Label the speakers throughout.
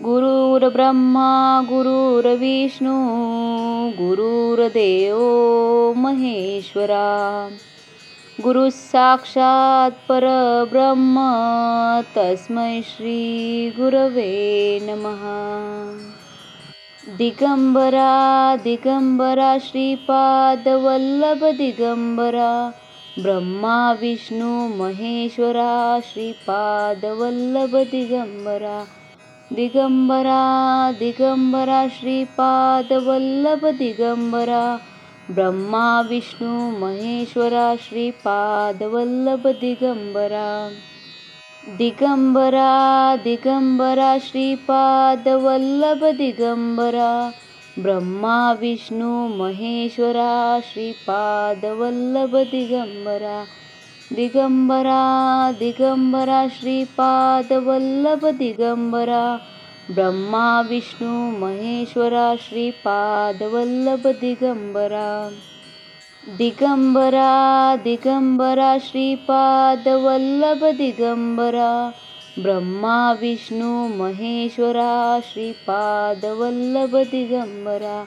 Speaker 1: गुरुर्ब्रह्मा गुरुविष्णु गुरुर्देवो महेश्वरा। गुरुस्साक्षात् परब्रह्म तस्मै श्रीगुरवे नमः। दिगम्बरा दिगम्बरा श्रीपादवल्लभदिगम्बरा ब्रह्मा विष्णु महेश्वरा श्रीपादवल्लभदिगम्बरा दिगंबरा दिगंबरा श्रीपादवल्लभ श्रीपाद वल्लभ दिगंबरा ब्रह्मा विष्णू महेश्वरा श्रीपाद वल्लभ दिगंबरा। दिगंबरा दिगंबरा श्रीपाद वल्लभ दिगंबरा ब्रह्मा विष्णू महेश्वरा श्रीपाद वल्लभ दिगंबरा। दिगंबरा दिगंबरा श्रीपाद वल्लभ दिगंबरा ब्रह्मा विष्णू महेश्वरा श्रीपाद वल्लभ दिगंबरा। दिगंबरा दिगंबरा श्रीपाद वल्लभ दिगंबरा ब्रह्मा विष्णू महेश्वरा श्रीपाद वल्लभ दिगंबरा।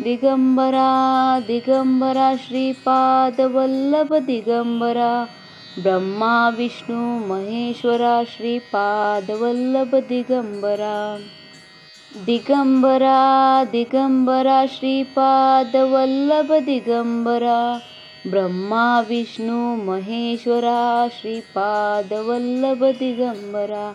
Speaker 1: दिगंबरा दिगंबरा श्रीपाद वल्लभ दिगंबरा ब्रह्मा विष्णू महेश्वरा श्रीपाद वल्लभ दिगंबरा। दिगंबरा दिगंबरा श्रीपाद वल्लभ दिगंबरा ब्रह्मा विष्णू महेश्वरा श्रीपाद वल्लभ दिगंबरा।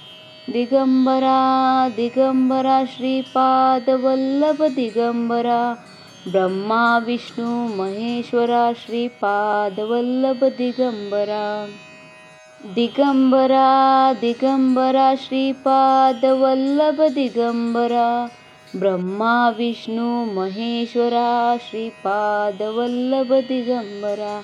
Speaker 1: दिगंबरा दिगंबरा श्रीपादवल्लभ श्रीपाद वल्लभ दिगंबरा ब्रह्मा विष्णू महेश्वरा श्रीपाद वल्लभ दिगंबरा। दिगंबरा दिगंबरा श्रीपाद वल्लभ दिगंबरा ब्रह्मा विष्णू महेश्वरा श्रीपाद वल्लभ दिगंबरा।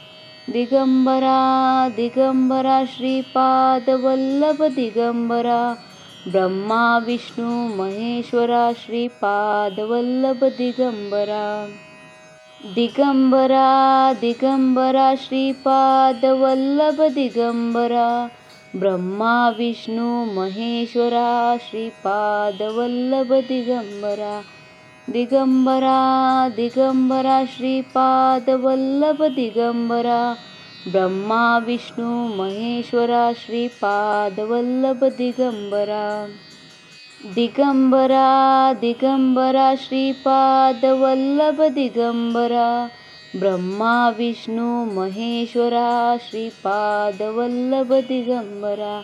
Speaker 1: दिगंबरा दिगंबरा श्रीपाद वल्लभ दिगंबरा ब्रह्मा विष्णू महेश्वरा श्रीपाद वल्लभ दिगंबरा। दिगंबरा दिगंबरा श्रीपाद वल्लभ दिगंबरा ब्रह्मा विष्णू महेश्वरा श्रीपाद वल्लभ दिगंबरा। दिगंबरा दिगंबरा श्रीपादवल्लभ दिगंबरा ब्रह्मा विष्णू महेश्वरा श्रीपादवल्लभ दिगंबरा। दिगंबरा दिगंबरा श्रीपादवल्लभ दिगंबरा ब्रह्मा विष्णू महेश्वरा श्रीपादवल्लभ दिगंबरा।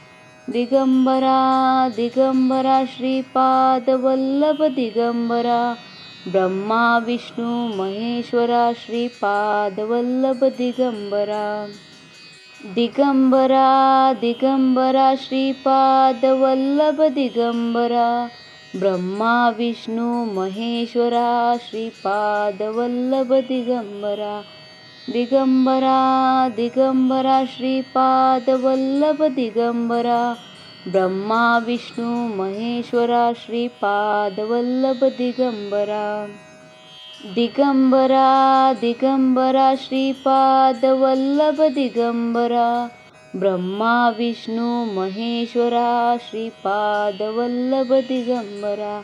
Speaker 1: दिगंबरा दिगंबरा श्रीपादवल्लभ दिगंबरा ब्रह्मा विष्णू महेश्वरा श्रीपादवल्लभ दिगंबरा। दिगंबरा दिगंबरा श्रीपादवल्लभ दिगंबरा ब्रह्मा विष्णू महेश्वरा श्रीपादवल्लभ दिगंबरा। दिगंबरा दिगंबरा श्रीपादवल्लभ दिगंबरा ब्रह्मा विष्णू महेश्वरा श्रीपादवल्लभ दिगंबरा। दिगंबरा दिगंबरा श्रीपादवल्लभ दिगंबरा ब्रह्मा विष्णू महेश्वरा श्रीपादवल्लभ दिगंबरा।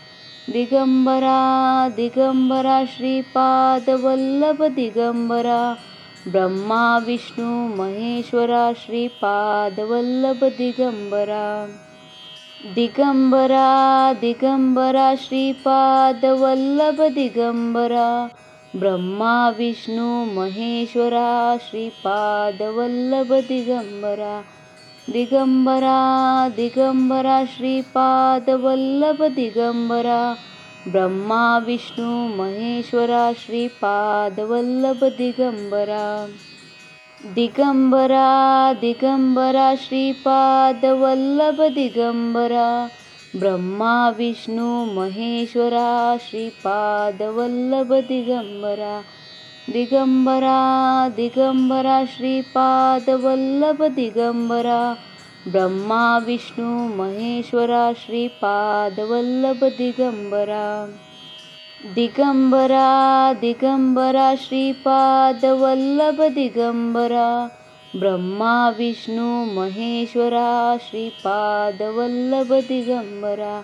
Speaker 1: दिगंबरा दिगंबरा श्रीपादवल्लभ दिगंबरा ब्रह्मा विष्णू महेश्वरा श्रीपादवल्लभ दिगंबरा। दिगंबरा दिगंबरा श्रीपादवल्लभ दिगंबरा ब्रह्मा विष्णू महेश्वरा श्रीपादवल्लभ दिगंबरा। दिगंबरा दिगंबरा श्रीपादवल्लभ दिगंबरा ब्रह्मा विष्णू महेश्वरा श्रीपादवल्लभ दिगंबरा। दिगंबरा दिगंबरा श्रीपादवल्लभ दिगंबरा ब्रह्मा विष्णू महेश्वरा श्रीपादवल्लभ दिगंबरा। दिगंबरा दिगंबरा श्रीपादवल्लभ दिगंबरा ब्रह्मा विष्णू महेश्वरा श्रीपादवल्लभ दिगंबरा। दिगंबरा दिगंबरा श्रीपादवल्लभ दिगंबरा ब्रह्मा विष्णू महेश्वरा श्रीपादवल्लभ दिगंबरा।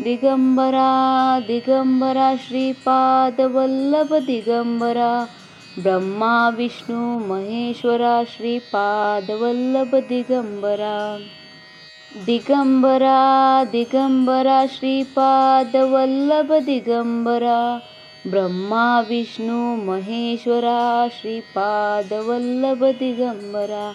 Speaker 1: दिगंबरा दिगंबरा श्रीपाद श्रीपादवल्लभ दिगंबरा ब्रह्मा विष्णू महेश्वरा श्रीपादवल्लभ दिगंबरा। दिगंबरा दिगंबरा श्रीपादवल्लभ दिगंबरा ब्रह्मा विष्णू महेश्वरा श्रीपादवल्लभ दिगंबरा।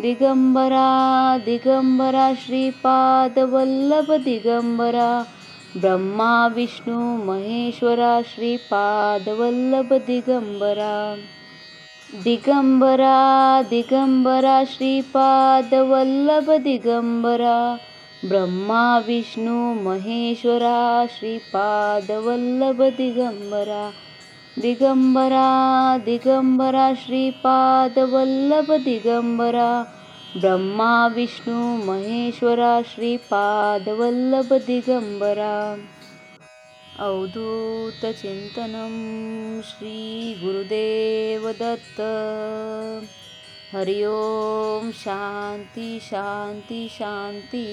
Speaker 1: दिगंबरा दिगंबरा श्रीपाद श्रीपादवल्लभ दिगंबरा ब्रह्मा विष्णू महेश्वरा श्रीपादवल्लभ दिगंबरा। दिगंबरा दिगंबरा श्रीपादवल्लभ दिगंबरा ब्रह्मा विष्णू महेश्वरा श्रीपादवल्लभ दिगंबरा। दिगम्बरा दिगम्बरा श्रीपादवल्लभ दिगम्बरा ब्रह्माविष्णुमहेश्वरा श्रीपादवल्लभ दिगम्बरा अवधूतचिन्तनं श्रीगुरुदेवदत्त हरि ओं शान्ति शान्ति शान्ति